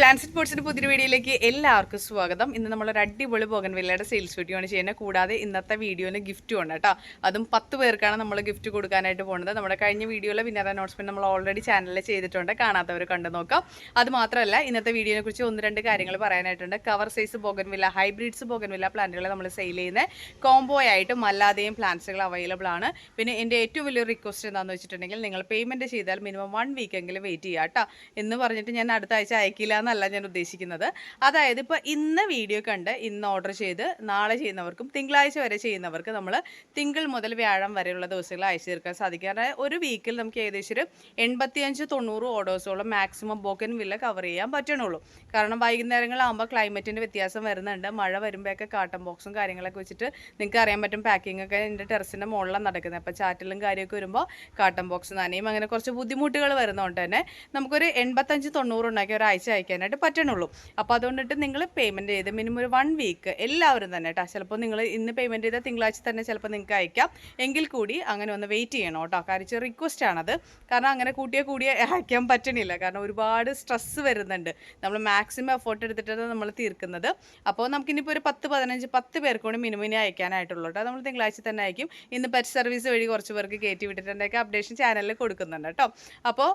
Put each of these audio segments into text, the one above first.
Plans സ്പോർട്സിന്റെ പുതിയ വീഡിയോയിലേക്ക് എല്ലാവർക്കും സ്വാഗതം. ഇന്ന് നമ്മൾ ഒരു അടിപൊളി ബോഗൻവില്ലയുടെ സെയിൽസ് വീഡിയോ ആണ് ചെയ്യുന്നത്. കൂടാതെ ഇന്നത്തെ വീഡിയോയിൽ ഗിഫ്റ്റും ഉണ്ട് കേട്ടോ. അതും പത്ത് പേർക്കാണ് നമ്മൾ ഗിഫ്റ്റ് കൊടുക്കാനായിട്ട് പോകുന്നത്. നമ്മുടെ കഴിഞ്ഞ വീഡിയോയിലെ വിന്നർ അനൗൺസ്മെന്റ് നമ്മൾ ഓൾറെഡി ചാനലിൽ ചെയ്തിട്ടുണ്ട്. കാണാത്തവർ കണ്ടു നോക്കാം. അത് മാത്രമല്ല ഇന്നത്തെ വീഡിയോനെ കുറിച്ച് ഒന്ന് രണ്ട് കാര്യങ്ങൾ പറയാനായിട്ടുണ്ട്. Cover size bougainvillea hybrids bougainvillea പ്ലാന്റുകൾ നമ്മൾ സെയിൽ ചെയ്യുന്നത്. കോംബോ ആയിട്ടും അല്ലാതെയും പ്ലാന്റ്സുകൾ അവൈലബിൾ ആണ്. പിന്നെ എന്റെ ഏറ്റവും വലിയൊരു റിക്വസ്റ്റ് എന്താണെന്ന് വെച്ചിട്ടുണ്ടെങ്കിൽ നിങ്ങൾ പേയ്മെന്റ് ചെയ്താൽ മിനിമം വൺ വീക്ക് എങ്കിലും വെയിറ്റ് ചെയ്യാം കേട്ടോ. എന്ന് പറഞ്ഞിട്ട് ഞാൻ അടുത്ത ആഴ്ച അയക്കില്ല എന്നല്ല ഞാൻ ഉദ്ദേശിക്കുന്നത്. അതായത് ഇപ്പോൾ ഇന്ന് വീഡിയോ കണ്ട് ഇന്ന് ഓർഡർ ചെയ്ത് നാളെ ചെയ്യുന്നവർക്കും തിങ്കളാഴ്ച വരെ ചെയ്യുന്നവർക്ക് നമ്മൾ തിങ്കൾ മുതൽ വ്യാഴം വരെയുള്ള ദിവസങ്ങൾ അയച്ചു തീർക്കാൻ സാധിക്കും. ഒരു വീക്കിൽ നമുക്ക് ഏകദേശം ഒരു എൺപത്തിയഞ്ച് തൊണ്ണൂറ് ഓർഡേഴ്സോളം മാക്സിമം ബോക്കൻ വില്ല കവർ ചെയ്യാൻ പറ്റണുള്ളൂ. കാരണം വൈകുന്നേരങ്ങളാകുമ്പോൾ ക്ലൈമറ്റിന്റെ വ്യത്യാസം വരുന്നുണ്ട്. മഴ വരുമ്പോഴൊക്കെ കാട്ടൺ ബോക്സും കാര്യങ്ങളൊക്കെ വെച്ചിട്ട് നിങ്ങൾക്ക് അറിയാൻ പറ്റും പാക്കിംഗ് ഒക്കെ എന്റെ ടെറസിന്റെ മുകളിലാണ് നടക്കുന്നത് അപ്പോൾ ചാറ്റലും കാര്യമൊക്കെ വരുമ്പോൾ കാട്ടൺ ബോക്സ് നനയും. അങ്ങനെ കുറച്ച് ബുദ്ധിമുട്ടുകൾ വരുന്നതുകൊണ്ട് തന്നെ നമുക്കൊരു എൺപത്തഞ്ച് തൊണ്ണൂറ് ഉണ്ടാക്കി ഒരാഴ്ച അയക്കാനായിട്ട് പറ്റണുള്ളൂ. അപ്പോൾ അതുകൊണ്ടിട്ട് നിങ്ങൾ പേയ്മെന്റ് ചെയ്ത് മിനിമം ഒരു വൺ വീക്ക് എല്ലാവരും തന്നെ കേട്ടോ ചിലപ്പോൾ നിങ്ങൾ ഇന്ന് പേയ്മെന്റ് ചെയ്താൽ തിങ്കളാഴ്ച തന്നെ ചിലപ്പോൾ നിങ്ങൾക്ക് അയക്കാം. എങ്കിൽ കൂടി അങ്ങനെ ഒന്ന് വെയിറ്റ് ചെയ്യണം കേട്ടോ കാര്യം റിക്വസ്റ്റ് ആണത്. കാരണം അങ്ങനെ കൂട്ടിയ കൂടിയ അയക്കാൻ പറ്റണില്ല. കാരണം ഒരുപാട് സ്ട്രെസ്സ് വരുന്നുണ്ട്. നമ്മൾ മാക്സിമം എഫോർട്ട് എടുത്തിട്ടാണ് നമ്മൾ തീർക്കുന്നത്. അപ്പോൾ നമുക്കിനിപ്പോൾ ഒരു പത്ത് പതിനഞ്ച് പത്ത് പേർക്ക് കൂടി മിനിമം അയക്കാനായിട്ടുള്ളൂ കേട്ടോ നമ്മൾ തിങ്കളാഴ്ച തന്നെ അയക്കും. ഇന്ന് പെറ്റ് സർവീസ് വഴി കുറച്ച് പേർക്ക് കയറ്റി വിട്ടിട്ടുണ്ടെങ്കിൽ അപ്ഡേഷൻ ചാനലിൽ കൊടുക്കുന്നുണ്ട് കേട്ടോ അപ്പോൾ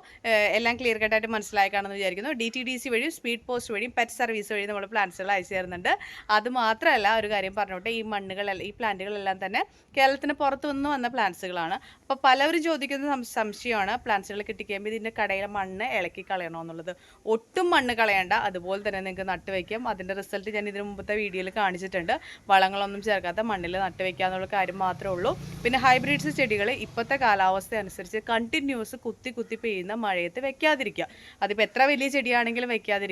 എല്ലാം ക്ലിയർ കട്ടായിട്ട് മനസ്സിലാക്കാണെന്ന് വിചാരിക്കുന്നു. ഡി ടി ഡി സി വഴി സ്പീഡ് പോസ്റ്റ് വഴിയും പെറ്റ് സർവീസ് വഴിയും നമ്മൾ പ്ലാന്റ്സുകൾ അയച്ചു തരുന്നുണ്ട്. അത് മാത്രമല്ല ഒരു കാര്യം പറഞ്ഞോട്ടെ ഈ മണ്ണുകളെല്ലാം ഈ പ്ലാന്റുകളെല്ലാം തന്നെ കേരളത്തിന് പുറത്തു നിന്ന് വന്ന പ്ലാന്റ്സുകളാണ് അപ്പോൾ പലവരും ചോദിക്കുന്ന സംശയമാണ് പ്ലാന്റ്സുകൾ കിട്ടിക്കഴിയുമ്പോൾ ഇതിന്റെ കടയിലെ മണ്ണ് ഇളക്കി കളയണോ എന്നുള്ളത്. ഒട്ടും മണ്ണ് കളയണ്ട അതുപോലെ തന്നെ നിങ്ങൾക്ക് നട്ടുവയ്ക്കാം അതിന്റെ റിസൾട്ട് ഞാൻ ഇതിന് മുമ്പത്തെ വീഡിയോയിൽ കാണിച്ചിട്ടുണ്ട്. വളങ്ങളൊന്നും ചേർക്കാത്ത മണ്ണിൽ നട്ടുവയ്ക്കുക എന്നുള്ള കാര്യം മാത്രമേ ഉള്ളൂ. പിന്നെ ഹൈബ്രിഡ്സ് ചെടികൾ ഇപ്പോഴത്തെ കാലാവസ്ഥ അനുസരിച്ച് കണ്ടിന്യൂസ് കുത്തി കുത്തി പെയ്യുന്ന മഴയത്ത് വെക്കാതിരിക്കുക. അതിപ്പോൾ എത്ര വലിയ ചെടിയാണെങ്കിലും വെക്കാതിരിക്കുക.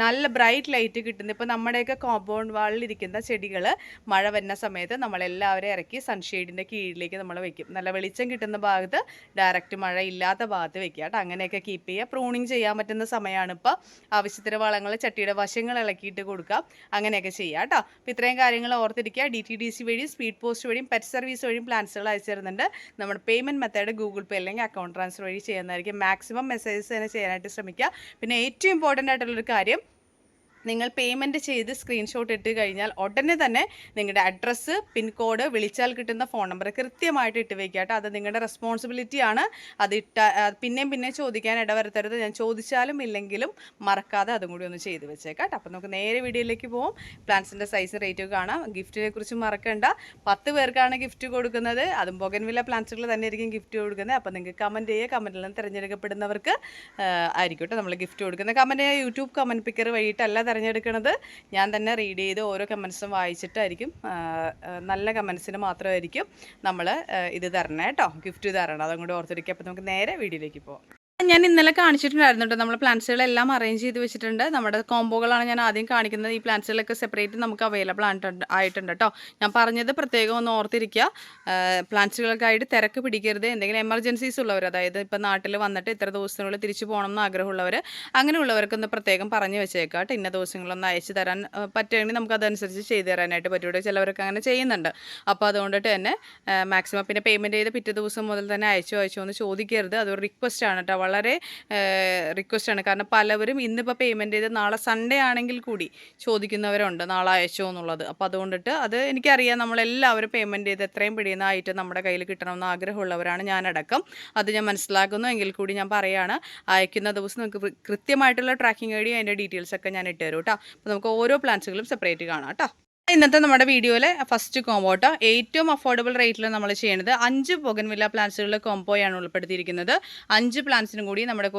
നല്ല ബ്രൈറ്റ് ലൈറ്റ് കിട്ടുന്ന ഇപ്പോൾ നമ്മുടെയൊക്കെ കോമ്പൗണ്ട് വാളിൽ ഇരിക്കുന്ന ചെടികൾ മഴ വരുന്ന സമയത്ത് നമ്മളെല്ലാവരും ഇറക്കി സൺഷെയ്ഡിന്റെ കീഴിലേക്ക് നമ്മൾ വെക്കും. നല്ല വെളിച്ചം കിട്ടുന്ന ഭാഗത്ത് ഡയറക്റ്റ് മഴ ഇല്ലാത്ത ഭാഗത്ത് വെക്കുക കേട്ടോ. അങ്ങനെയൊക്കെ കീപ്പ് ചെയ്യുക. പ്രൂണിങ് ചെയ്യാൻ പറ്റുന്ന സമയമാണ് ഇപ്പോൾ ആവശ്യത്തിന് വളങ്ങൾ ചട്ടിയുടെ വശങ്ങൾ ഇളക്കിയിട്ട് കൊടുക്കുക. അങ്ങനെയൊക്കെ ചെയ്യുക കേട്ടോ. അപ്പോൾ ഇത്രയും കാര്യങ്ങൾ ഓർത്തിരിക്കുക. ഡി ടി ഡി സി വഴിയും സ്പീഡ് പോസ്റ്റ് വഴിയും പെറ്റ് സർവീസ് വഴിയും പ്ലാൻസുകൾ അയച്ചു തരുന്നുണ്ട്. നമ്മുടെ പേയ്മെന്റ് മെത്തേഡ് ഗൂഗിൾ പേ അല്ലെങ്കിൽ അക്കൗണ്ട് ട്രാൻസ്ഫർ വഴി ചെയ്യുന്നതായിരിക്കും. മാക്സിമം മെസ്സേജസ് തന്നെ ചെയ്യാനായിട്ട് ശ്രമിക്കുക. പിന്നെ ഏറ്റവും ഇമ്പോർട്ടന്റ് ആയിട്ടുള്ളൊരു കാര്യം. നിങ്ങൾ പേയ്മെന്റ് ചെയ്ത് സ്ക്രീൻഷോട്ട് ഇട്ട് കഴിഞ്ഞാൽ ഉടനെ തന്നെ നിങ്ങളുടെ അഡ്രസ്സ് പിൻകോഡ് വിളിച്ചാൽ കിട്ടുന്ന ഫോൺ നമ്പർ കൃത്യമായിട്ട് ഇട്ട് വയ്ക്കുക കേട്ടോ. അത് നിങ്ങളുടെ റെസ്പോൺസിബിലിറ്റിയാണ് അത് ഇട്ട പിന്നെയും പിന്നെയും ചോദിക്കാൻ ഇടവരുത്തരുത്. ഞാൻ ചോദിച്ചാലും ഇല്ലെങ്കിലും മറക്കാതെ അതും കൂടി ഒന്ന് ചെയ്ത് വെച്ചേക്കാം അപ്പോൾ നമുക്ക് നേരെ വീഡിയോയിലേക്ക് പോകും പ്ലാന്റ്സിന്റെ സൈസ് റേറ്റ് കാണാം. ഗിഫ്റ്റിനെ കുറിച്ച് മറക്കണ്ട. പത്ത് പേർക്കാണ് ഗിഫ്റ്റ് കൊടുക്കുന്നത്. അതും ബൊഗൻവില്ല പ്ലാന്റ്സുകൾ തന്നെ ആയിരിക്കും ഗിഫ്റ്റ് കൊടുക്കുന്നത്. അപ്പോൾ നിങ്ങൾക്ക് കമന്റ് ചെയ്യുക. കമന്റിൽ നിന്ന് തിരഞ്ഞെടുക്കപ്പെടുന്നവർക്ക് ആയിരിക്കും കേട്ടോ നമ്മൾ ഗിഫ്റ്റ് കൊടുക്കുന്നത്. കമന്റ് ചെയ്യുക. യൂട്യൂബ് കമന്റ് പിക്കർ വഴിയിട്ടല്ല തിരഞ്ഞെടുക്കുന്നത് ഞാൻ തന്നെ റീഡ് ചെയ്ത് ഓരോ കമൻസും വായിച്ചിട്ടായിരിക്കും. നല്ല കമൻസിന് മാത്രമായിരിക്കും നമ്മൾ ഇത് തരണേ കേട്ടോ ഗിഫ്റ്റ് തരണം. അതും കൂടി ഓർത്തിരിക്കുക. അപ്പോൾ നമുക്ക് നേരെ വീഡിയോയിലേക്ക് പോകാം ഞാൻ ഇന്നലെ കാണിച്ചിട്ടുണ്ടായിരുന്നു കേട്ടോ നമ്മൾ പ്ലാന്റ്സുകളെല്ലാം അറേഞ്ച് ചെയ്ത് വെച്ചിട്ടുണ്ട്. നമ്മുടെ കോംബോകളാണ് ഞാൻ ആദ്യം കാണിക്കുന്നത്. ഈ പ്ലാന്റ്സുകളൊക്കെ സെപ്പറേറ്റ് നമുക്ക് അവൈലബിൾ ആയിട്ടുണ്ട് കേട്ടോ ഞാൻ പറഞ്ഞത് പ്രത്യേകം ഒന്ന് ഓർത്തിരിക്കുക. പ്ലാന്റ്സുകൾക്കായിട്ട് തിരക്ക് പിടിക്കരുത്. എന്തെങ്കിലും എമർജൻസീസ് ഉള്ളവർ അതായത് ഇപ്പം നാട്ടിൽ വന്നിട്ട് ഇത്ര ദിവസത്തിനുള്ളിൽ തിരിച്ചു പോകണം എന്ന് ആഗ്രഹമുള്ളവർ അങ്ങനെയുള്ളവർക്കൊന്ന് പ്രത്യേകം പറഞ്ഞു വെച്ചേക്കാം കേട്ടോ ഇന്ന ദിവസങ്ങളൊന്ന് അയച്ചു തരാൻ പറ്റുകയാണെങ്കിൽ നമുക്ക് അതനുസരിച്ച് ചെയ്തു തരാനായിട്ട് പറ്റൂടെ ചിലവർക്ക് അങ്ങനെ ചെയ്യുന്നുണ്ട്. അപ്പോൾ അതുകൊണ്ടിട്ട് തന്നെ മാക്സിമം പിന്നെ പേയ്മെന്റ് ചെയ്ത് പിറ്റേ ദിവസം മുതൽ തന്നെ അയച്ചു അയച്ചു എന്ന് ചോദിക്കരുത്. അതൊരു റിക്വസ്റ്റ് ആണ് കേട്ടോ വളരെ റിക്വസ്റ്റ് ആണ്. കാരണം പലവരും ഇന്നിപ്പോൾ പേയ്മെന്റ് ചെയ്ത് നാളെ സൺഡേ ആണെങ്കിൽ കൂടി ചോദിക്കുന്നവരുണ്ട് നാളെ അയച്ചോ എന്നുള്ളത്. അപ്പോൾ അതുകൊണ്ടിട്ട് അത് എനിക്കറിയാം നമ്മളെല്ലാവരും പേയ്മെന്റ് ചെയ്ത് എത്രയും പിടിയുന്ന ഐറ്റം നമ്മുടെ കയ്യിൽ കിട്ടണമെന്ന് ആഗ്രഹമുള്ളവരാണ് ഞാനടക്കം. അത് ഞാൻ മനസ്സിലാക്കുന്നു. എങ്കിൽ കൂടി ഞാൻ പറയുകയാണ് അയക്കുന്ന ദിവസം നമുക്ക് കൃത്യമായിട്ടുള്ള ട്രാക്കിംഗ് ഐ ഡി അതിന്റെ ഡീറ്റെയിൽസൊക്കെ ഞാൻ ഇട്ടുതരും കേട്ടോ അപ്പോൾ നമുക്ക് ഓരോ പ്ലാൻസുകളും സെപ്പറേറ്റ് കാണാം കേട്ടോ ഇന്നത്തെ നമ്മുടെ വീഡിയോയിലെ ഫസ്റ്റ് കോമ്പോട്ടോ ഏറ്റവും അഫോർഡബിൾ റേറ്റിൽ നമ്മൾ ചെയ്യുന്നത് അഞ്ച് പൊഗൻവില്ല പ്ലാന്റ്സുകളിലെ കോംബോയാണ് ഉൾപ്പെടുത്തിയിരിക്കുന്നത്. അഞ്ച് പ്ലാന്റ്സിനും കൂടി നമ്മുടെ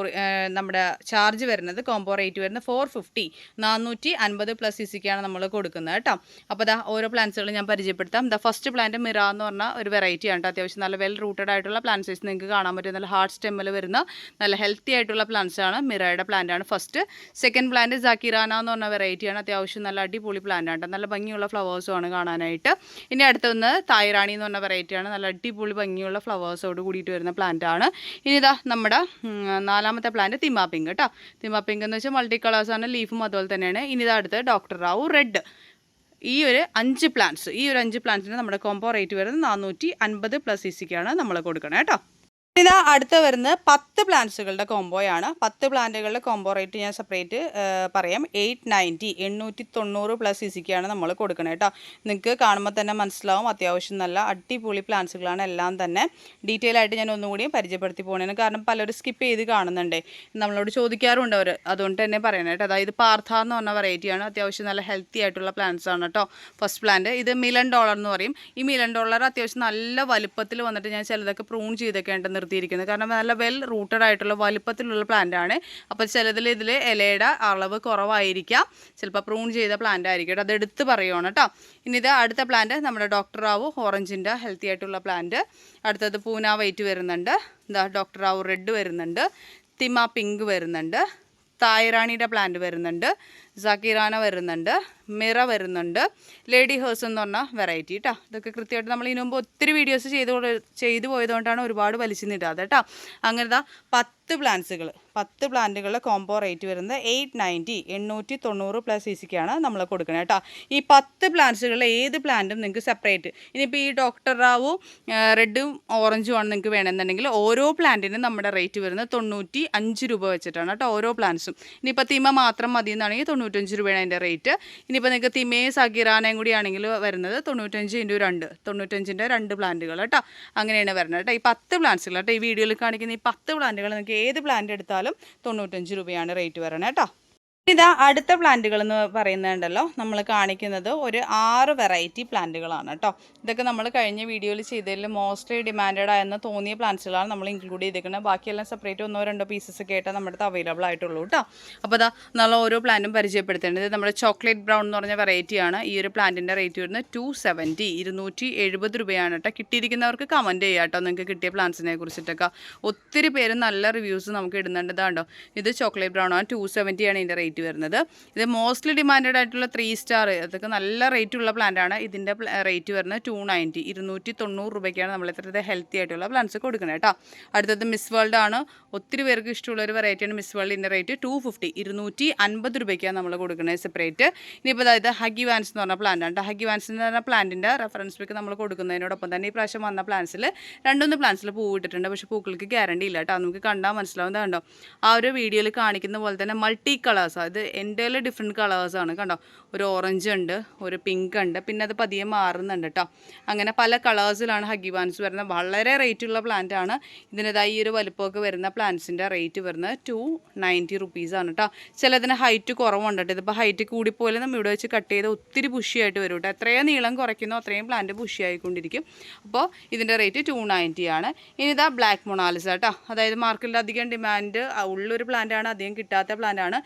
നമ്മുടെ ചാർജ് വരുന്നത് കോംബോ റേറ്റ് വരുന്നത് ഫോർ ഫിഫ്റ്റി നാനൂറ്റി അൻപത് പ്ലസ് ഇസിക്കാണ് നമ്മൾ കൊടുക്കുന്നത് കേട്ടോ. അപ്പോൾ ദാ ഓരോ പ്ലാന്റ്സുകളും ഞാൻ പരിചയപ്പെടുത്താം. ദ ഫസ്റ്റ് പ്ലാന്റ് മിറ എന്ന് പറഞ്ഞ ഒരു വെറൈറ്റി ആണ് ട്ടോ. അത്യാവശ്യം നല്ല വെൽ റൂട്ടഡ് ആയിട്ടുള്ള പ്ലാന്റ്സ് നിങ്ങൾക്ക് കാണാൻ പറ്റും. നല്ല ഹാർഡ് സ്റ്റെമ്മിൽ വരുന്ന നല്ല ഹെൽത്തി ആയിട്ടുള്ള പ്ലാന്റ്സ് ആണ് മിറയുടെ പ്ലാന്റ് ആണ് ഫസ്റ്റ് സെക്കൻഡ് പ്ലാന്റ് ജാക്കിറാന എന്ന് പറഞ്ഞ വെറൈറ്റിയാണ് അത്യാവശ്യം നല്ല അടിപൊളി പ്ലാന്റ് ആണ്. നല്ല ഭംഗിയുള്ള ഫ്ലവേഴ്സും ആണ് കാണാനായിട്ട്. ഇനി അടുത്തൊന്ന് തായ്റാണി എന്ന് പറഞ്ഞ വെറൈറ്റിയാണ് നല്ല അടിപൊളി ഭംഗിയുള്ള ഫ്ലവേഴ്സോട് കൂടിയിട്ട് വരുന്ന പ്ലാന്റ് ആണ്. ഇനി ഇതാ നമ്മുടെ നാലാമത്തെ പ്ലാന്റ് തിമാ പിങ്ക് കേട്ടോ തിമാ പിങ്ക് എന്ന് വെച്ചാൽ മൾട്ടി കളേഴ്സ് ആണ് ലീഫും അതുപോലെ തന്നെയാണ്. ഇനി ഇതാ അടുത്ത് ഡോക്ടർ റാവു റെഡ് ഈ ഒരു അഞ്ച് പ്ലാന്റ്സ് ഈ ഒരു അഞ്ച് പ്ലാന്റ്സിന് നമ്മുടെ കോമ്പോ റേറ്റ് വരുന്നത് നാനൂറ്റി അൻപത് പ്ലസ് ഇ സിക്കാണ് നമ്മൾ കൊടുക്കണേ കേട്ടോ ഇതാ അടുത്ത് വരുന്നത് പത്ത് പ്ലാന്റ്സുകളുടെ കോംബോയാണ്. പത്ത് പ്ലാന്റുകളുടെ കോംബോ റേറ്റ് ഞാൻ സെപ്പറേറ്റ് പറയാം. എയ്റ്റ് നയന്റി എണ്ണൂറ്റി തൊണ്ണൂറ് പ്ലസ് ഇസിക്കാണ് സിക്കാണ് നമ്മൾ കൊടുക്കുന്നത് കേട്ടോ നിങ്ങൾക്ക് കാണുമ്പോൾ തന്നെ മനസ്സിലാവും അത്യാവശ്യം നല്ല അടിപൊളി പ്ലാന്റ്സുകളാണ് എല്ലാം തന്നെ. ഡീറ്റെയിൽ ആയിട്ട് ഞാൻ ഒന്നുകൂടി പരിചയപ്പെടുത്തി പോകണേന് കാരണം പലരും സ്കിപ്പ് ചെയ്ത് കാണുന്നുണ്ടേ. നമ്മളോട് ചോദിക്കാറുണ്ട് അവർ അതുകൊണ്ട് തന്നെ പറയണം കേട്ടോ അതായത് പാർത്ഥ എന്ന് പറഞ്ഞ വെറൈറ്റിയാണ് അത്യാവശ്യം നല്ല ഹെൽത്തി ആയിട്ടുള്ള പ്ലാന്റ്സ് ആണ് കേട്ടോ ഫസ്റ്റ് പ്ലാന്റ് ഇത് മിലൻ ഡോളർ എന്ന് പറയും. ഈ മിലൻ ഡോളർ അത്യാവശ്യം നല്ല വലുപ്പത്തിൽ വന്നിട്ട് ഞാൻ ചിലതൊക്കെ പ്രൂൺ ചെയ്തൊക്കെയാണ് നിർത്തിയിരിക്കുന്നത്. കാരണം നല്ല വെൽ റൂട്ടഡ് ആയിട്ടുള്ള വലുപ്പത്തിലുള്ള പ്ലാന്റ് ആണ്. അപ്പോൾ ചിലതിൽ ഇതിൽ ഇലയുടെ അളവ് കുറവായിരിക്കാം. ചിലപ്പോൾ പ്രൂൺ ചെയ്ത പ്ലാന്റ് ആയിരിക്കും അത് എടുത്ത് പറയുകയാണ് കേട്ടോ ഇനി ഇത് അടുത്ത പ്ലാന്റ് നമ്മുടെ ഡോക്ടർ റാവു ഓറഞ്ചിന്റെ ഹെൽത്തി ആയിട്ടുള്ള പ്ലാന്റ് അടുത്തത് പൂന വൈറ്റ് വരുന്നുണ്ട്. എന്താ ഡോക്ടർ റാവു റെഡ് വരുന്നുണ്ട്. തിമ പിങ്ക് വരുന്നുണ്ട്. തായറാണിയുടെ പ്ലാന്റ് വരുന്നുണ്ട്. സക്കീറാന വരുന്നുണ്ട് മിറ വരുന്നുണ്ട് ലേഡി ഹേഴ്സ് എന്ന് പറഞ്ഞ വെറൈറ്റി കേട്ടോ ഇതൊക്കെ കൃത്യമായിട്ട് നമ്മൾ ഇതിനു മുമ്പ് ഒത്തിരി വീഡിയോസ് ചെയ്ത് ചെയ്തു പോയതുകൊണ്ടാണ് ഒരുപാട് വലിച്ചിരുന്നിട്ടാതെ കേട്ടോ അങ്ങനെ പത്ത് പ്ലാന്റ്സുകൾ പത്ത് പ്ലാന്റുകളുടെ കോംബോ റേറ്റ് വരുന്നത് എയ്റ്റ് നയന്റി എണ്ണൂറ്റി തൊണ്ണൂറ് പ്ലസ് സി സിക്കാണ് നമ്മൾ കൊടുക്കുന്നത് കേട്ടോ ഈ പത്ത് പ്ലാന്റ്സുകളിൽ ഏത് പ്ലാന്റും നിങ്ങൾക്ക് സെപ്പറേറ്റ് ഇനിയിപ്പോൾ ഈ ഡോക്ടർ റാവു റെഡും ഓറഞ്ചും ആണ് നിങ്ങൾക്ക് വേണമെന്നുണ്ടെങ്കിൽ ഓരോ പ്ലാന്റിനും നമ്മുടെ റേറ്റ് വരുന്നത് തൊണ്ണൂറ്റി അഞ്ച് രൂപ വെച്ചിട്ടാണ് കേട്ടോ ഓരോ പ്ലാന്റ്സും ഇനിയിപ്പോൾ തിമ മാത്രം മതി എന്നാണെങ്കിൽ തൊണ്ണൂറ്റഞ്ച് രൂപയാണ് അതിന്റെ റേറ്റ്. ഇനിയിപ്പോൾ നിങ്ങൾക്ക് തിമേ സഗിറാനയും കൂടി ആണെങ്കിൽ വരുന്നത് തൊണ്ണൂറ്റഞ്ച് ഇന്റു രണ്ട് തൊണ്ണൂറ്റഞ്ചിന്റെ രണ്ട് പ്ലാന്റുകൾ കേട്ടോ. അങ്ങനെയാണ് വരുന്നത് കേട്ടോ. ഈ പത്ത് പ്ലാന്റ്സുകൾ കേട്ടോ ഈ വീഡിയോയിൽ കാണിക്കുന്ന ഈ പത്ത് പ്ലാന്റുകൾ നിങ്ങൾക്ക് ഏത് പ്ലാന്റ് എടുത്താലും തൊണ്ണൂറ്റഞ്ച് രൂപയാണ് റേറ്റ് വരുന്നത് കേട്ടോ. ഇതാ അടുത്ത പ്ലാന്റുകൾ എന്ന് പറയുന്നുണ്ടല്ലോ. നമ്മൾ കാണിക്കുന്നത് ഒരു ആറ് വെറൈറ്റി പ്ലാന്റുകളാണ് കേട്ടോ ഇതൊക്കെ നമ്മൾ കഴിഞ്ഞ വീഡിയോയിൽ ചെയ്തതിൽ മോസ്റ്റ്ലി ഡിമാൻഡഡ് ആയെന്ന് തോന്നിയ പ്ലാന്റ്സുകളാണ് നമ്മൾ ഇൻക്ലൂഡ് ചെയ്തിരിക്കുന്നത് ബാക്കിയെല്ലാം സെപ്പറേറ്റ് ഒന്നോ രണ്ടോ പീസസ് ആയിട്ട് നമ്മുടെ അടുത്ത് അവൈലബിൾ ആയിട്ടുള്ളൂ കേട്ടോ അപ്പോൾ അതാ നമ്മൾ ഓരോ പ്ലാന്റും പരിചയപ്പെടുത്തേണ്ടത് നമ്മുടെ ചോക്ലേറ്റ് ബ്രൗൺ എന്ന് പറഞ്ഞ വെറൈറ്റിയാണ് ഈ ഒരു പ്ലാന്റിന്റെ റേറ്റ് വരുന്നത് ടു സെവന്റി ഇരുന്നൂറ്റി എഴുപത് രൂപയാണ് കേട്ടോ കിട്ടിയിരിക്കുന്നവർക്ക് കമന്റ് ചെയ്യാം കേട്ടോ നിങ്ങൾക്ക് കിട്ടിയ പ്ലാന്റ്സിനെ കുറിച്ചിട്ടൊക്കെ. ഒത്തിരി പേര് നല്ല റിവ്യൂസ് നമുക്ക് ഇടുന്നുണ്ട്. ഇതാണ്ടോ ഇത് ചോക്ലേറ്റ് ബ്രൗൺ ആണ്. ടു സെവന്റിയാണ് ഇതിന്റെ റേറ്റ് വരുന്നത്. ഇത് മോസ്റ്റ്ലി ഡിമാൻഡഡ് ആയിട്ടുള്ള ത്രീ സ്റ്റാർ അതൊക്കെ നല്ല റേറ്റ് ഉള്ള പ്ലാന്റ് ആണ്. ഇതിന്റെ റേറ്റ് വരുന്നത് ടു നയന്റി ഇരുന്നൂറ്റി തൊണ്ണൂറ് രൂപയ്ക്കാണ് നമ്മൾ ഇത്രത്തെ ഹെൽത്തി ആയിട്ടുള്ള പ്ലാന്റ്സ് കൊടുക്കുന്നത് കേട്ടോ. അടുത്തത് മിസ് വേൾഡ് ആണ്. ഒത്തിരി പേർക്ക് ഇഷ്ടമുള്ള ഒരു വെറൈറ്റിയാണ് മിസ് വേൾഡിന്റെ റേറ്റ് ടു ഫിഫ്റ്റി ഇരുന്നൂറ്റി അൻപത് രൂപയ്ക്കാണ് നമ്മൾ കൊടുക്കുന്നത് സെപ്പറേറ്റ് ഇനിയിപ്പോൾ അതായത് ഹഗി വാൻസ് എന്ന് പറഞ്ഞ പ്ലാന്റ് ആണ് ഹഗി വാൻസ് എന്ന് പറഞ്ഞ പ്ലാന്റിന്റെ റെഫറൻസ് പിക്ക് നമ്മൾ കൊടുക്കുന്നതിനോടൊപ്പം തന്നെ ഈ പ്രാവശ്യം വന്ന പ്ലാന്റ്സിൽ രണ്ടൊന്ന് പ്ലാന്റ്സിൽ പൂ ഇട്ടിട്ടുണ്ട്. പക്ഷേ പൂക്കൾക്ക് ഗ്യാരണ്ടി ഇല്ല കേട്ടോ നമുക്ക് കണ്ടാൽ മനസ്സിലാവുന്നതുണ്ടോ ആ ഒരു വീഡിയോയിൽ കാണിക്കുന്ന പോലെ തന്നെ മൾട്ടി കളേഴ്സ് ഇത് എന്റെ ഡിഫറെന്റ് കളേഴ്സാണ് കണ്ടോ? ഒരു ഓറഞ്ച് ഉണ്ട് ഒരു പിങ്ക് ഉണ്ട് പിന്നെ അത് പതിയെ മാറുന്നുണ്ട് കേട്ടോ അങ്ങനെ പല കളേഴ്സിലാണ് ഹഗിബാൻസ് വരുന്നത് വളരെ റേറ്റ് ഉള്ള പ്ലാന്റ് ആണ്. ഇതിന്റെതായി ഈ ഒരു വലുപ്പമൊക്കെ വരുന്ന പ്ലാന്റ്സിന്റെ റേറ്റ് വരുന്നത് ടു നയന്റി റുപ്പീസാണ് കേട്ടോ ചിലതിന് ഹൈറ്റ് കുറവുണ്ട് കേട്ടോ ഇതിപ്പോൾ ഹൈറ്റ് കൂടിപ്പോലെ നമ്മൾ ഇവിടെ വെച്ച് കട്ട് ചെയ്ത് ഒത്തിരി പുഷിയായിട്ട് വരും കേട്ടോ എത്രയും നീളം കുറയ്ക്കുന്നോ അത്രയും പ്ലാന്റ് ബുഷിയായിക്കൊണ്ടിരിക്കും അപ്പോൾ ഇതിന്റെ റേറ്റ് ടു ആണ്. ഇനി ഇതാ ബ്ലാക്ക് മൊണാലിസ കേട്ടോ അതായത് മാർക്കറ്റിൽ അധികം ഡിമാൻഡ് ഉള്ളൊരു പ്ലാന്റ് ആണ് അധികം കിട്ടാത്ത പ്ലാന്റാണ് ആണ്.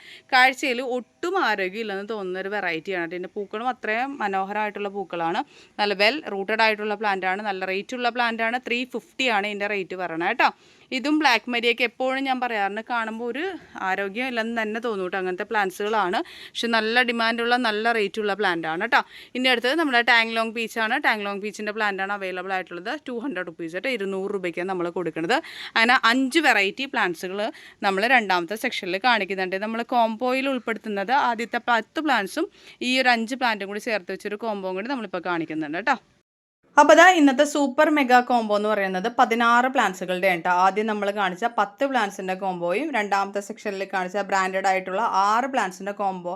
കാഴ്ചയിൽ ഒട്ടും ആരോഗ്യമില്ലെന്ന് തോന്നുന്ന ഒരു വെറൈറ്റിയാണ്. കേട്ടോ പൂക്കളും അത്രയും മനോഹരമായിട്ടുള്ള പൂക്കളാണ്. നല്ല വെൽ റൂട്ടഡ് ആയിട്ടുള്ള പ്ലാന്റ് ആണ്. നല്ല റേറ്റ് ഉള്ള പ്ലാന്റ് ആണ്. ത്രീ ഫിഫ്റ്റി ആണ് ഇതിന്റെ റേറ്റ് പറയണത് കേട്ടോ. ഇതും ബ്ലാക്ക് മരിയൊക്കെ എപ്പോഴും ഞാൻ പറയാറുണ്ട് കാണുമ്പോൾ ഒരു ആരോഗ്യം ഇല്ലെന്ന് തന്നെ തോന്നും അങ്ങനത്തെ പ്ലാന്റ്സുകളാണ് പക്ഷെ നല്ല ഡിമാൻഡുള്ള നല്ല റേറ്റുള്ള പ്ലാന്റ് ആണ് കേട്ടോ ഇനി അടുത്തത് നമ്മുടെ ടാങ് ലോങ് പീച്ചാണ് ടാങ് ലോങ് പീച്ചിന്റെ പ്ലാന്റ് ആണ് അവൈലബിൾ ആയിട്ടുള്ളത് ടു ഹൺഡ്രഡ് റുപ്പീസ് കേട്ടോ ഇരുന്നൂറ് രൂപയ്ക്കാണ് നമ്മൾ കൊടുക്കുന്നത് അങ്ങനെ അഞ്ച് വെറൈറ്റി പ്ലാന്റ്സുകൾ നമ്മൾ രണ്ടാമത്തെ സെക്ഷനിൽ കാണിക്കുന്നുണ്ട്. നമ്മൾ കോംബോയിൽ ഉൾപ്പെടുത്തുന്നത് ആദ്യത്തെ പത്ത് പ്ലാന്റ്സും ഈ ഒരു അഞ്ച് പ്ലാന്റും കൂടി ചേർത്ത് വെച്ചൊരു കോംബോ കൂടി നമ്മളിപ്പോൾ കാണിക്കുന്നുണ്ട് കേട്ടോ അപ്പോൾ അതാ ഇന്നത്തെ സൂപ്പർ മെഗാ കോംബോ എന്ന് പറയുന്നത് പതിനാറ് പ്ലാന്റ്സുകളുടെ കേട്ടോ ആദ്യം നമ്മൾ കാണിച്ച പത്ത് പ്ലാൻസിന്റെ കോംബോയും രണ്ടാമത്തെ സെക്ഷനിൽ കാണിച്ച ബ്രാൻഡഡ് ആയിട്ടുള്ള ആറ് പ്ലാൻസിന്റെ കോംബോ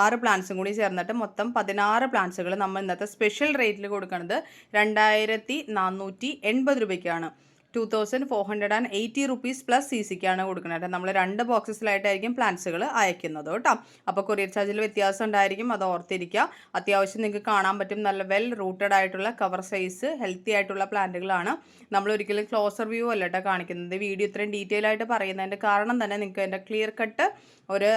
ആറ് പ്ലാന്റ്സും കൂടി ചേർന്നിട്ട് മൊത്തം പതിനാറ് പ്ലാന്റ്സുകൾ നമ്മൾ ഇന്നത്തെ സ്പെഷ്യൽ റേറ്റിൽ കൊടുക്കുന്നത് രണ്ടായിരത്തി നാനൂറ്റി എൺപത് രൂപയ്ക്കാണ്. Two thousand four hundred and eighty rupees plus C സിക്കാണ് കൊടുക്കുന്നത് കേട്ടോ. നമ്മൾ രണ്ട് ബോക്സസിലായിട്ടായിരിക്കും പ്ലാന്റ്സുകൾ അയക്കുന്നത് കേട്ടോ. അപ്പോൾ കൊറിയർ ചാർജിൽ വ്യത്യാസം ഉണ്ടായിരിക്കും അത് ഓർത്തിരിക്കുക. അത്യാവശ്യം നിങ്ങൾക്ക് കാണാൻ പറ്റും നല്ല വെൽ റൂട്ടഡ് ആയിട്ടുള്ള കവർ സൈസ് ഹെൽത്തി ആയിട്ടുള്ള പ്ലാന്റുകളാണ് നമ്മൾ ഒരിക്കലും ക്ലോസർ വ്യൂ അല്ല കേട്ടോ കാണിക്കുന്നത്. വീഡിയോ ഇത്രയും ഡീറ്റെയിൽ ആയിട്ട് പറയുന്നതിന്റെ കാരണം തന്നെ നിങ്ങൾക്ക് അതിന്റെ ക്ലിയർ കട്ട് ഒരു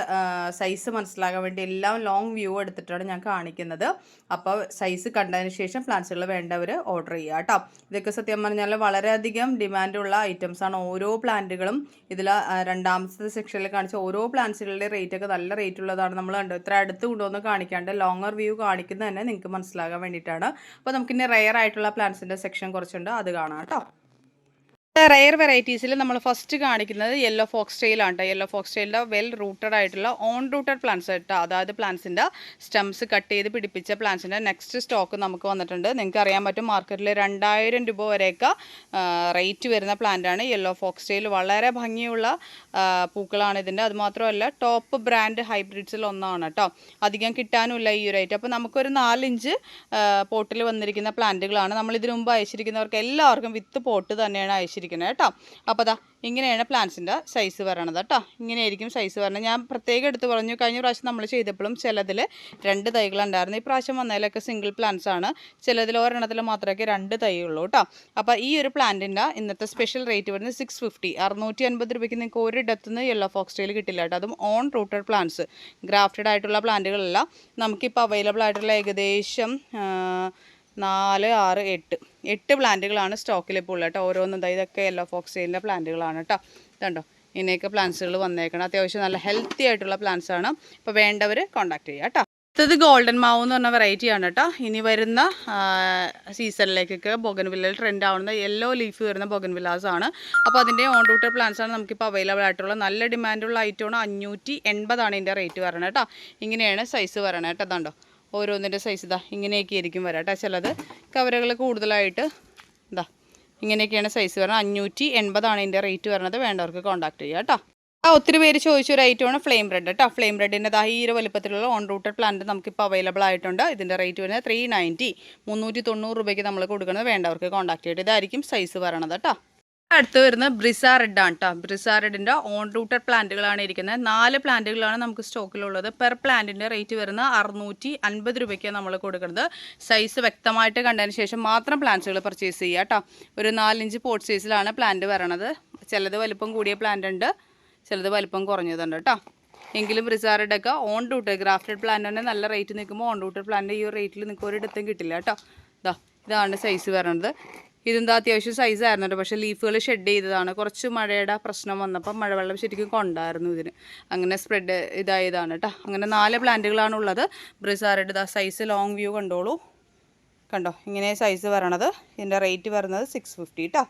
സൈസ് മനസ്സിലാകാൻ വേണ്ടി എല്ലാം ലോങ് വ്യൂ എടുത്തിട്ടാണ് ഞാൻ കാണിക്കുന്നത്. അപ്പോൾ സൈസ് കണ്ടതിന് ശേഷം പ്ലാന്റ്സുകൾ വേണ്ടവർ ഓർഡർ ചെയ്യുക കേട്ടോ ഇതൊക്കെ സത്യം പറഞ്ഞാൽ വളരെയധികം ഡിമാൻഡുള്ള ഐറ്റംസ് ആണ്. ഓരോ പ്ലാന്റുകളും ഇതിൽ രണ്ടാമത്തെ സെക്ഷനിൽ കാണിച്ച ഓരോ പ്ലാന്റ്സുകളുടെ റേറ്റ് ഒക്കെ നല്ല റേറ്റ് ഉള്ളതാണ് നമ്മൾ കണ്ടു ഇത്ര അടുത്ത് കൊണ്ടുവന്ന് കാണിക്കാണ്ട് ലോങ്ങർ വ്യൂ കാണിക്കുന്നത് തന്നെ നിങ്ങൾക്ക് മനസ്സിലാകാൻ വേണ്ടിയിട്ടാണ്. അപ്പോൾ നമുക്കിനി റെയർ ആയിട്ടുള്ള പ്ലാന്റ്സിന്റെ സെക്ഷൻ കുറച്ചുണ്ട്. അത് കാണാം കേട്ടോ റയർ വെറൈറ്റീസിൽ നമ്മൾ ഫസ്റ്റ് കാണിക്കുന്നത് യെല്ലോ ഫോക്സ് ടെയിലാണ് കേട്ടോ യെല്ലോ ഫോക്സ് ടെയിലിന്റെ വെൽ റൂട്ടഡ് ആയിട്ടുള്ള ഓൺ റൂട്ടഡ് പ്ലാന്റ്സ് കേട്ടോ അതായത് പ്ലാന്റ്സിന്റെ സ്റ്റംസ് കട്ട് ചെയ്ത് പിടിപ്പിച്ച പ്ലാന്റ്സിന്റെ നെക്സ്റ്റ് സ്റ്റോക്ക് നമുക്ക് വന്നിട്ടുണ്ട്. നിങ്ങൾക്ക് അറിയാൻ പറ്റും മാർക്കറ്റിൽ രണ്ടായിരം രൂപ വരെയൊക്കെ റേറ്റ് വരുന്ന പ്ലാന്റാണ് യെല്ലോ ഫോക്സ് ടെയിൽ വളരെ ഭംഗിയുള്ള പൂക്കളാണ് ഇതിന്റെ അതുമാത്രമല്ല ടോപ്പ് ബ്രാൻഡ് ഹൈബ്രിഡ്സിൽ ഒന്നാണ് കേട്ടോ അധികം കിട്ടാനുമില്ല ഈ ഒരു ഐറ്റം അപ്പോൾ നമുക്കൊരു നാലിഞ്ച് പോട്ടിൽ വന്നിരിക്കുന്ന പ്ലാന്റുകളാണ് നമ്മൾ ഇതിനു മുമ്പ് അയച്ചിരിക്കുന്നവർക്ക് എല്ലാവർക്കും വിത്ത് പോട്ട് തന്നെയാണ് അയച്ചിരിക്കുന്നത്. കേട്ടോ. അപ്പോൾ അതാ ഇങ്ങനെയാണ് പ്ലാന്റ്സിന്റെ സൈസ് വരണത് കേട്ടോ. ഇങ്ങനെയായിരിക്കും സൈസ് വരണത്. ഞാൻ പ്രത്യേകം എടുത്ത് പറഞ്ഞു. കഴിഞ്ഞ പ്രാവശ്യം നമ്മൾ ചെയ്തപ്പോഴും ചിലതിൽ രണ്ട് തൈകളുണ്ടായിരുന്നു ഈ പ്രാവശ്യം വന്നതിലൊക്കെ സിംഗിൾ പ്ലാന്റ്സ് ആണ്. ചിലതിൽ ഒരെണ്ണത്തിൽ മാത്രമേ രണ്ട് തൈ ഉള്ളൂ കേട്ടോ. അപ്പോൾ ഈ ഒരു പ്ലാന്റിന്റെ ഇന്നത്തെ സ്പെഷ്യൽ റേറ്റ് വരുന്നത് സിക്സ് ഫിഫ്റ്റി അറുന്നൂറ്റി അൻപത് രൂപയ്ക്ക് നിങ്ങൾക്ക് ഒരിടത്തു നിന്ന് യെല്ലോ ഫോക്സ്റ്റൈൽ കിട്ടില്ല കേട്ടോ. അതും ഓൺ റൂട്ടഡ് പ്ലാന്റ്സ് ഗ്രാഫ്റ്റഡ് ആയിട്ടുള്ള പ്ലാന്റുകളല്ല നമുക്കിപ്പോൾ അവൈലബിൾ ആയിട്ടുള്ള ഏകദേശം നാല് ആറ് എട്ട്. എട്ട് പ്ലാന്റുകളാണ് സ്റ്റോക്കിൽ ഇപ്പോൾ ഉള്ളത് കേട്ടോ. ഓരോന്നും ഇതൊക്കെ യെല്ലോ ഫോക്സ് ടെയിലിന്റെ പ്ലാന്റുകളാണ് കേട്ടോ. ഇതുണ്ടോ? ഇങ്ങനെയൊക്കെ പ്ലാന്റ്സുകൾ വന്നേക്കണം. അത്യാവശ്യം നല്ല ഹെൽത്തി ആയിട്ടുള്ള പ്ലാന്റ്സ് ആണ്. അപ്പോൾ വേണ്ടവർ കോൺടാക്ട് ചെയ്യുക കേട്ടോ. അടുത്തത് ഗോൾഡൻ മാവ് എന്ന് പറഞ്ഞ വെറൈറ്റി ആണ് കേട്ടോ. ഇനി വരുന്ന സീസണിലേക്കൊക്കെ ബൊഗൻവില്ലയിൽ ട്രെൻഡ് ആവുന്ന യെല്ലോ ലീഫ് വരുന്ന ബൊഗൻവില്ലാസ് ആണ്. അപ്പോൾ അതിന്റെ ഓൺ റൂട്ടർ പ്ലാന്റ്സ് ആണ് നമുക്കിപ്പോൾ അവൈലബിൾ ആയിട്ടുള്ള നല്ല ഡിമാൻഡുള്ള ഐറ്റമാണ് അഞ്ഞൂറ്റി എൺപതാണ് ഇതിന്റെ റേറ്റ് വരണത് കേട്ടോ. ഇങ്ങനെയാണ് സൈസ് വരണത് കേട്ടോ. അതാണ്ടോ ഓരോന്നിന്റെ സൈസ് ഇതാ ഇങ്ങനെയൊക്കെ ആയിരിക്കും വരാം കേട്ടോ ചിലത് കവറുകൾ കൂടുതലായിട്ട് ഇതാ ഇങ്ങനെയൊക്കെയാണ് സൈസ് വരുന്നത് അഞ്ഞൂറ്റി എൺപതാണ് ഇതിന്റെ റേറ്റ് വരുന്നത് വേണ്ടവർക്ക് കോൺടാക്ട് ചെയ്യുക കേട്ടോ ആ ഒത്തിരി പേര് ചോദിച്ച ഒരു ഐറ്റമാണ് ഫ്ലെയിം ബ്രെഡ് കേട്ടോ ഫ്ലെയിം ബ്രെഡിന്റെ ദാ ഈ ഒരു വലുപ്പത്തിലുള്ള ഓൺ റൂട്ടഡ് പ്ലാന്റ് നമുക്കിപ്പോൾ അവൈലബിൾ ആയിട്ടുണ്ട്. ഇതിന്റെ റേറ്റ് വരുന്നത് ത്രീ നയന്റി മുന്നൂറ്റി തൊണ്ണൂറ് രൂപയ്ക്ക് നമ്മൾ കൊടുക്കുന്നത്. വേണ്ടവർക്ക് കോൺടാക്ട് ചെയ്തിട്ട് ഇതായിരിക്കും സൈസ് വരണത് കേട്ടോ അടുത്ത് വരുന്നത് ബ്രിസ ആണ് കേട്ടോ ബ്രിസ റെഡിന്റെ ഓൺ റൂട്ടഡ് പ്ലാന്റുകളാണ് ഇരിക്കുന്നത്. നാല് പ്ലാന്റുകളാണ് നമുക്ക് സ്റ്റോക്കിലുള്ളത് പെർ പ്ലാന്റിന്റെ റേറ്റ് വരുന്ന അറുന്നൂറ്റി അൻപത് രൂപയ്ക്കാണ് നമ്മൾ കൊടുക്കുന്നത്. സൈസ് വ്യക്തമായിട്ട് കണ്ടതിന് ശേഷം മാത്രം പ്ലാന്റ്സുകൾ പർച്ചേസ് ചെയ്യുക കേട്ടോ. ഒരു നാലിഞ്ച് പോട്ട് സൈസിലാണ് പ്ലാന്റ് വരണത്. ചിലത് വലുപ്പം കൂടിയ പ്ലാന്റ് ഉണ്ട്. ചിലത് വലുപ്പം കുറഞ്ഞതുണ്ട് കേട്ടോ. എങ്കിലും റിസാർഡൊക്കെ ഓൺ റൂട്ട് ഗ്രാഫ്റ്റഡ് പ്ലാന്റ് തന്നെ നല്ല റേറ്റ് നിൽക്കുമ്പോൾ ഓൺ റൂട്ടഡ് പ്ലാന്റ് ഈ റേറ്റിൽ നിങ്ങൾക്ക് ഒരിടത്തും കിട്ടില്ല കേട്ടോ. ഇതാ ഇതാണ് സൈസ് വരണത്. ഇതെന്താ അത്യാവശ്യം സൈസ് ആയിരുന്നു കേട്ടോ പക്ഷേ ലീഫുകൾ ഷെഡ് ചെയ്തതാണ്. കുറച്ച് മഴയുടെ പ്രശ്നം വന്നപ്പോൾ മഴവെള്ളം ശരിക്കും കൊണ്ടായിരുന്നു ഇതിന്. അങ്ങനെ സ്പ്രെഡ് ഇതായതാണ് കേട്ടോ അങ്ങനെ നാല് പ്ലാന്റുകളാണ് ഉള്ളത്. ബ്രിസാർഡ് ഇതാ സൈസ് ലോങ് വ്യൂ കണ്ടോളൂ. കണ്ടോ? ഇങ്ങനെ സൈസ് വരണത്. ഇതിന്റെ റേറ്റ് വരുന്നത് സിക്സ് ഫിഫ്റ്റി കേട്ടോ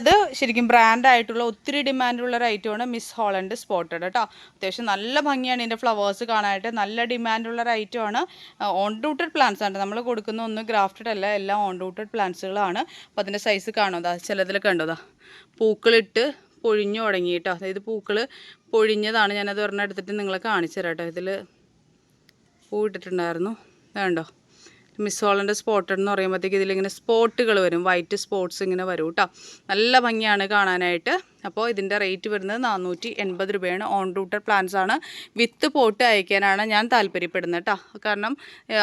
ഇത് ശരിക്കും ബ്രാൻഡായിട്ടുള്ള ഒത്തിരി ഡിമാൻഡുള്ള ഒരു ഐറ്റമാണ് മിസ് ഹോളണ്ട് സ്പോട്ടഡ് കേട്ടോ അത്യാവശ്യം നല്ല ഭംഗിയാണ് ഇതിന്റെ ഫ്ലവേഴ്സ് കാണാനായിട്ട്. നല്ല ഡിമാൻഡുള്ള ഒരു ഐറ്റമാണ് ഓൺ റൂട്ടഡ് പ്ലാന്റ്സ് ആണ്. നമ്മൾ കൊടുക്കുന്ന ഒന്നും ഗ്രാഫ്റ്റഡ് അല്ല എല്ലാം ഓൺ റൂട്ടഡ് പ്ലാന്റ്സുകളാണ് അപ്പോൾ അതിന്റെ സൈസ് കാണുമോ? ചിലതിൽ കണ്ടോതാ പൂക്കളിട്ട് പൊഴിഞ്ഞു തുടങ്ങി കേട്ടോ അതായത് പൂക്കൾ പൊഴിഞ്ഞതാണ്. ഞാനത് ഒരെണ്ണം എടുത്തിട്ട് നിങ്ങളെ കാണിച്ചു തരാം കേട്ടോ ഇതിൽ പൂ ഇട്ടിട്ടുണ്ടായിരുന്നു വേണ്ടോ മിസ് ഹോളന്റെ സ്പോട്ടഡ് എന്ന് പറയുമ്പോഴത്തേക്ക് ഇതിലിങ്ങനെ സ്പോട്ടുകൾ വരും. വൈറ്റ് സ്പോട്ട്സ് ഇങ്ങനെ വരും കേട്ടോ. നല്ല ഭംഗിയാണ് കാണാനായിട്ട്. അപ്പോൾ ഇതിന്റെ റേറ്റ് വരുന്നത് നാനൂറ്റി എൺപത് രൂപയാണ്. ഓൺ റൂട്ടർ പ്ലാന്റ്സ് ആണ്. വിത്ത് പോട്ട് അയക്കാനാണ് ഞാൻ താല്പര്യപ്പെടുന്നത് കേട്ടോ. കാരണം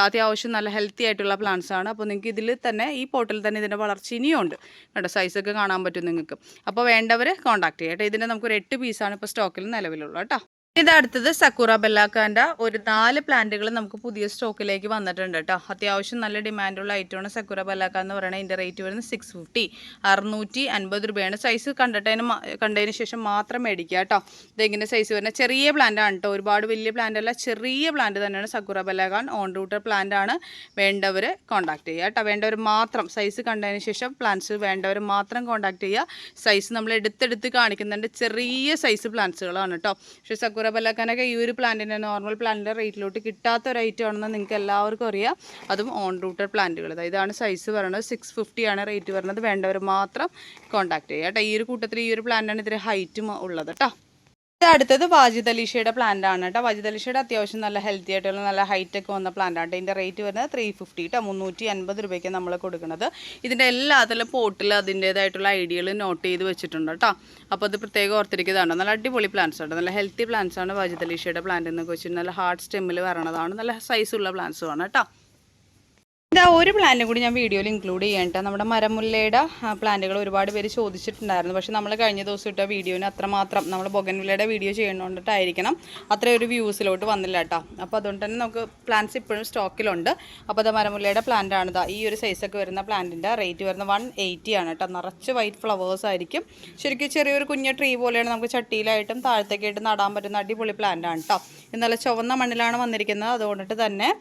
അത്യാവശ്യം നല്ല ഹെൽത്തി ആയിട്ടുള്ള പ്ലാന്റ്സ് ആണ്. അപ്പോൾ നിങ്ങൾക്ക് ഇതിൽ തന്നെ ഈ പോട്ടിൽ തന്നെ ഇതിന്റെ വളർച്ച ഇനിയും ഉണ്ട്. കേട്ടോ സൈസൊക്കെ കാണാൻ പറ്റും നിങ്ങൾക്ക്. അപ്പോൾ വേണ്ടവർ കോൺടാക്ട് ചെയ്യാം കേട്ടോ. ഇതിന്റെ നമുക്കൊരു എട്ട് പീസാണ് ഇപ്പോൾ സ്റ്റോക്കിൽ നിലവിലുള്ളത് കേട്ടോ. ഇത് അടുത്തത് സക്കുറ ബെല്ലാക്കാന്റെ ഒരു നാല് പ്ലാന്റുകൾ നമുക്ക് പുതിയ സ്റ്റോക്കിലേക്ക് വന്നിട്ടുണ്ട് കേട്ടോ അത്യാവശ്യം നല്ല ഡിമാൻഡുള്ള ഐറ്റമാണ് സക്കൂറ ബെല്ലാക്ക എന്ന് പറയുന്നത്. ഇതിന്റെ റേറ്റ് വരുന്നത് സിക്സ് ഫിഫ്റ്റി അറുന്നൂറ്റി അൻപത് രൂപയാണ്. സൈസ് കണ്ടിട്ടതിന് കണ്ടതിന് ശേഷം മാത്രം മേടിക്കുക കേട്ടോ ഇതെങ്ങനെ സൈസ് വരുന്നത്? ചെറിയ പ്ലാന്റ് ആണ് കേട്ടോ ഒരുപാട് വലിയ പ്ലാന്റ് അല്ല ചെറിയ പ്ലാന്റ് തന്നെയാണ് സക്കൂറ ബെല്ലാക്കാൻ ഓൺ റൂട്ടർ പ്ലാന്റ് ആണ് വേണ്ടവർ കോൺടാക്ട് ചെയ്യുക കേട്ടോ വേണ്ടവർ മാത്രം സൈസ് കണ്ടതിന് ശേഷം പ്ലാന്റ്സ് വേണ്ടവർ മാത്രം കോൺടാക്ട് ചെയ്യുക. സൈസ് നമ്മൾ എടുത്തെടുത്ത് കാണിക്കുന്നുണ്ട്. ചെറിയ സൈസ് പ്ലാന്റ്സുകളാണ് കേട്ടോ പക്ഷേ സക്കുറ ബെല്ലാക്കാനൊക്കെ ഈ ഒരു പ്ലാന്റിന്റെ നോർമൽ പ്ലാന്റിന്റെ റേറ്റിലോട്ട് കിട്ടാത്ത ഒരു ഐറ്റം ആണെന്ന് നിങ്ങൾക്ക് എല്ലാവർക്കും അറിയാം. അതും ഓൺ റൂട്ടഡ് പ്ലാന്റുകൾ ഇതാണ് സൈസ് പറയുന്നത് സിക്സ് ഫിഫ്റ്റി ആണ് റേറ്റ് വരുന്നത് വേണ്ടവർ മാത്രം കോൺടാക്ട് ചെയ്യുക. കേട്ടോ ഈ ഒരു കൂട്ടത്തിൽ ഈ ഒരു പ്ലാന്റാണ് ഇതിന്റെ ഹൈറ്റും ഉള്ളത്. കേട്ടോ. അടുത്തത് വാജിദ് അലീഷയുടെ പ്ലാന്റ് ആണ് കേട്ടോ. വാജിദ് അലീഷയുടെ അത്യാവശ്യം നല്ല ഹെൽത്തി ആയിട്ടുള്ള നല്ല ഒക്കെ വന്ന പ്ലാന്റ് ആണ് ഇതിന്റെ റേറ്റ് വരുന്നത് ത്രീ ഫിഫ്റ്റി കേട്ടോ മുന്നൂറ്റി അൻപത് രൂപയ്ക്ക് നമ്മൾ കൊടുക്കുന്നത്. ഇതിന്റെ എല്ലാത്തിലും പോട്ടിൽ അതിന്റേതായിട്ടുള്ള ഐഡിയകൾ നോട്ട് ചെയ്ത് വെച്ചിട്ടുണ്ട് കേട്ടോ. അപ്പോൾ അത് പ്രത്യേകം ഓർത്തിരിക്കുന്നതാണ്. നല്ല അടിപൊളി പ്ലാന്റ്സ് ആണ് നല്ല ഹെൽത്തി പ്ലാന്റ്സ് ആണ് വാജിദ് അലീഷയുടെ പ്ലാന്റ് എന്നൊക്കെ വെച്ചിട്ട് നല്ല ഹാർഡ് സ്റ്റെമ്മിൽ വരണതാണ്. നല്ല സൈസുള്ള പ്ലാന്റ്സും ആണ് കേട്ടോ. ഇതാ ഒരു പ്ലാന്റും കൂടി ഞാൻ വീഡിയോയിൽ ഇൻക്ലൂഡ് ചെയ്യാൻ കേട്ടോ നമ്മുടെ മരമുല്ലയുടെ പ്ലാന്റുകൾ ഒരുപാട് പേര് ചോദിച്ചിട്ടുണ്ടായിരുന്നു. പക്ഷേ നമ്മൾ കഴിഞ്ഞ ദിവസം ഇട്ട വീഡിയോന് അത്രമാത്രം നമ്മൾ ബൊഗൻവില്ലയുടെ വീഡിയോ ചെയ്യണോണ്ടിട്ടായിരിക്കണം അത്രയൊരു ഒരു വ്യൂസിലോട്ട് വന്നില്ല കേട്ടോ അപ്പോൾ അതുകൊണ്ട് തന്നെ നമുക്ക് പ്ലാന്റ്സ് ഇപ്പോഴും സ്റ്റോക്കിലുണ്ട് അപ്പോൾ അത് മരമുല്ലയുടെ പ്ലാന്റ് ആണ് ഇതാ ഈ ഒരു സൈസൊക്കെ വരുന്ന പ്ലാന്റിന്റെ റേറ്റ് വരുന്ന വൺ എയ്റ്റി ആണ് കേട്ടോ നിറച്ച് വൈറ്റ് ഫ്ലവേഴ്സ് ആയിരിക്കും. ശരിക്കും ചെറിയൊരു കുഞ്ഞ ട്രീ പോലെയാണ് നമുക്ക് ചട്ടിയിലായിട്ടും താഴത്തേക്കായിട്ട് നടാൻ പറ്റുന്ന അടിപൊളി പ്ലാന്റാണ് കേട്ടോ ഇത് ചുവന്ന മണ്ണിലാണ് വന്നിരിക്കുന്നത്. അതുകൊണ്ടിട്ട് തന്നെ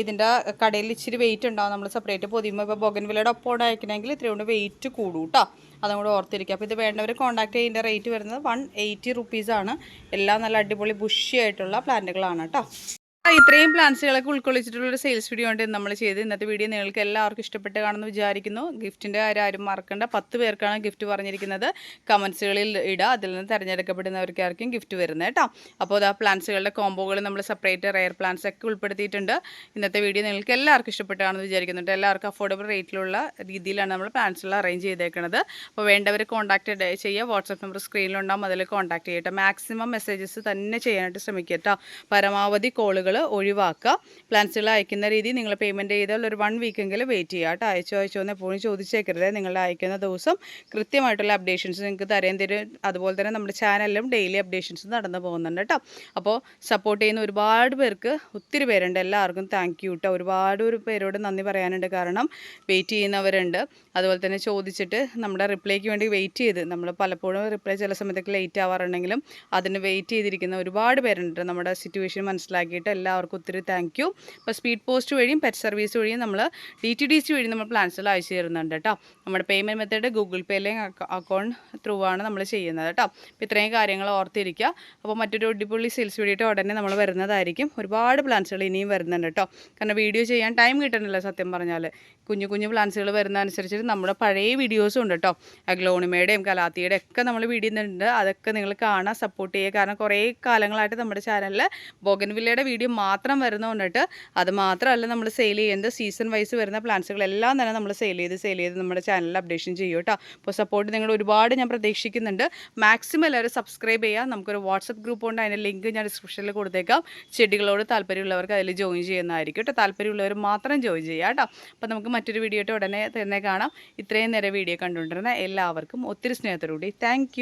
ഇതിന്റെ കടയിൽ ഇച്ചിരി വെയിറ്റ് ഉണ്ടാവും. നമ്മൾ സെപ്പറേറ്റ് പൊതിയുമ്പോൾ ഇപ്പോൾ ബൊഗൻവില്ലയുടെ ഒപ്പം അയക്കണമെങ്കിൽ ഇത്രയും കൊണ്ട് വെയിറ്റ് കൂടും കേട്ടോ അതും കൂടെ ഓർത്തിരിക്കുക. അപ്പോൾ ഇത് വേണ്ടവർ കോൺടാക്ട് ചെയ്യുന്ന റേറ്റ് വരുന്നത് വൺ എയ്റ്റി റുപ്പീസാണ് എല്ലാം നല്ല അടിപൊളി ബുഷി ആയിട്ടുള്ള പ്ലാന്റുകളാണ് കേട്ടോ ഇത്രയും പ്ലാൻസുകളൊക്കെ ഉൾക്കൊള്ളിച്ചിട്ടുള്ള ഒരു സെയിൽസ് വീഡിയോ ഉണ്ട് നമ്മൾ ചെയ്ത് ഇന്നത്തെ വീഡിയോ നിങ്ങൾക്ക് എല്ലാവർക്കും ഇഷ്ടപ്പെട്ട് കാണുമെന്ന് വിചാരിക്കുന്നു. ഗിഫ്റ്റിന്റെ കാര്യം ആരും മറക്കണ്ട. പത്ത് പേർക്കാണ് ഗിഫ്റ്റ് പറഞ്ഞിരിക്കുന്നത്. കമൻസുകളിൽ ഇടുക അതിൽ നിന്ന് തിരഞ്ഞെടുക്കപ്പെടുന്നവർക്കായിരിക്കും ഗിഫ്റ്റ് വരുന്നത് കേട്ടോ. അപ്പോൾ ആ പ്ലാൻസുകളുടെ കോംബോകൾ നമ്മൾ സെപ്പറേറ്റ് റെയർ പ്ലാൻസ് ഒക്കെ ഉൾപ്പെടുത്തിയിട്ടുണ്ട്. ഇന്നത്തെ വീഡിയോ നിങ്ങൾക്ക് എല്ലാവർക്കും ഇഷ്ടപ്പെട്ടാണെന്ന് വിചാരിക്കുന്നുണ്ട്. എല്ലാവർക്കും അഫോർഡബിൾ റേറ്റിലുള്ള രീതിയിലാണ് നമ്മൾ പ്ലാൻസുകൾ അറേഞ്ച് ചെയ്തേക്കുന്നത് അപ്പോൾ വേണ്ടവർ കോൺടാക്ട് ചെയ്യുക. വാട്സപ്പ് നമ്പർ സ്ക്രീനിലുണ്ടാകും അതിൽ കോൺടാക്ട് ചെയ്യട്ടെ. മാക്സിമം മെസ്സേജസ് തന്നെ ചെയ്യാനായിട്ട് ശ്രമിക്കുക കേട്ടോ. പരമാവധി കോളുകൾ ഒഴിവാക്കുക. പ്ലാൻസുകൾ അയക്കുന്ന രീതി നിങ്ങൾ പേയ്മെന്റ് ചെയ്താൽ ഒരു വൺ വീക്കെങ്കിലും വെയിറ്റ് ചെയ്യുക കേട്ടോ. അയച്ചോ അയച്ചോ എന്ന് എപ്പോഴും ചോദിച്ചേക്കരുത്. നിങ്ങൾ അയക്കുന്ന ദിവസം കൃത്യമായിട്ടുള്ള അപ്ഡേഷൻസ് നിങ്ങൾക്ക് തരേം തരും അതുപോലെ തന്നെ നമ്മുടെ ചാനലിലും ഡെയിലി അപ്ഡേഷൻസ് നടന്നു പോകുന്നുണ്ട് കേട്ടോ. അപ്പോൾ സപ്പോർട്ട് ചെയ്യുന്ന ഒരുപാട് പേർക്ക് ഒത്തിരി പേരുണ്ട്. എല്ലാവർക്കും താങ്ക് യു കേട്ടോ ഒരുപാട് ഒരു പേരോട് നന്ദി പറയാനുണ്ട്. കാരണം വെയിറ്റ് ചെയ്യുന്നവരുണ്ട്. അതുപോലെ തന്നെ ചോദിച്ചിട്ട് നമ്മുടെ റിപ്ലൈക്ക് വേണ്ടി വെയിറ്റ് ചെയ്ത് നമ്മൾ പലപ്പോഴും റിപ്ലൈ ചില സമയത്തൊക്കെ ലേറ്റ് ആവാറുണ്ടെങ്കിലും അതിന് വെയിറ്റ് ചെയ്തിരിക്കുന്ന ഒരുപാട് പേരുണ്ട്. നമ്മുടെ സിറ്റുവേഷൻ മനസ്സിലാക്കിയിട്ട് എല്ലാവർക്കും ഒത്തിരി താങ്ക് യു ഇപ്പോൾ സ്പീഡ് പോസ്റ്റ് വഴിയും പെറ്റ് സർവീസ് വഴിയും നമ്മൾ ഡി ടി ഡി സി വഴി നമ്മൾ പ്ലാൻസുകൾ അയച്ചു തരുന്നുണ്ട് കേട്ടോ. നമ്മുടെ പേയ്മെന്റ് മെത്തേഡ് ഗൂഗിൾ പേയിലെ അക്കൗണ്ട് ത്രൂ ആണ് നമ്മൾ ചെയ്യുന്നത് കേട്ടോ. അപ്പോൾ ഇത്രയും കാര്യങ്ങൾ ഓർത്തിരിക്കുക. അപ്പോൾ മറ്റൊരു അടിപൊളി സെയിൽസ് വീഡിയോ ഉടനെ നമ്മൾ വരുന്നതായിരിക്കും. ഒരുപാട് പ്ലാൻസുകൾ ഇനിയും വരുന്നുണ്ട് കേട്ടോ. കാരണം വീഡിയോ ചെയ്യാൻ ടൈം കിട്ടണില്ല സത്യം പറഞ്ഞാൽ കുഞ്ഞു കുഞ്ഞു പ്ലാൻസുകൾ വരുന്ന അനുസരിച്ചിട്ട് നമ്മുടെ പഴയ വീഡിയോസും ഉണ്ട് കേട്ടോ അഗ്ലോണിമയുടെയും കലാത്തിയുടെയും ഒക്കെ നമ്മൾ വീഡിയോ ഉണ്ട് അതൊക്കെ നിങ്ങൾ കാണാൻ സപ്പോർട്ട് ചെയ്യുക. കാരണം കുറേ കാലങ്ങളായിട്ട് നമ്മുടെ ചാനലിൽ ബോഗൻവില്ലയുടെ വീഡിയോ മാത്രം വരുന്നതുകൊണ്ടിട്ട് അത് മാത്രമല്ല നമ്മൾ സെയിൽ ചെയ്യുന്നത് സീസൺ വൈസ് വരുന്ന പ്ലാൻസുകളെല്ലാം തന്നെ നമ്മൾ സെയിൽ ചെയ്ത് സെയിൽ ചെയ്ത് നമ്മുടെ ചാനലിൽ അപ്ഡേഷൻ ചെയ്യും കേട്ടോ അപ്പോൾ സപ്പോർട്ട് നിങ്ങൾ ഒരുപാട് ഞാൻ പ്രതീക്ഷിക്കുന്നുണ്ട്. മാക്സിമം എല്ലാവരും സബ്സ്ക്രൈബ് ചെയ്യുക. നമുക്കൊരു വാട്സപ്പ് ഗ്രൂപ്പ് ഉണ്ട്. അതിന്റെ ലിങ്ക് ഞാൻ ഡിസ്ക്രിപ്ഷനിൽ കൊടുത്തേക്കാം. ചെടികളോട് താല്പര്യമുള്ളവർക്ക് അതിൽ ജോയിൻ ചെയ്യുന്നതായിരിക്കും കേട്ടോ താല്പര്യമുള്ളവർ മാത്രം ജോയിൻ ചെയ്യുക കേട്ടോ അപ്പോൾ നമുക്ക് മറ്റൊരു വീഡിയോ ഉടനെ തന്നെ കാണാം. ഇത്രയും നേരം വീഡിയോ കണ്ടുകൊണ്ടിരുന്ന എല്ലാവർക്കും ഒത്തിരി സ്നേഹത്തോടുകൂടി. താങ്ക്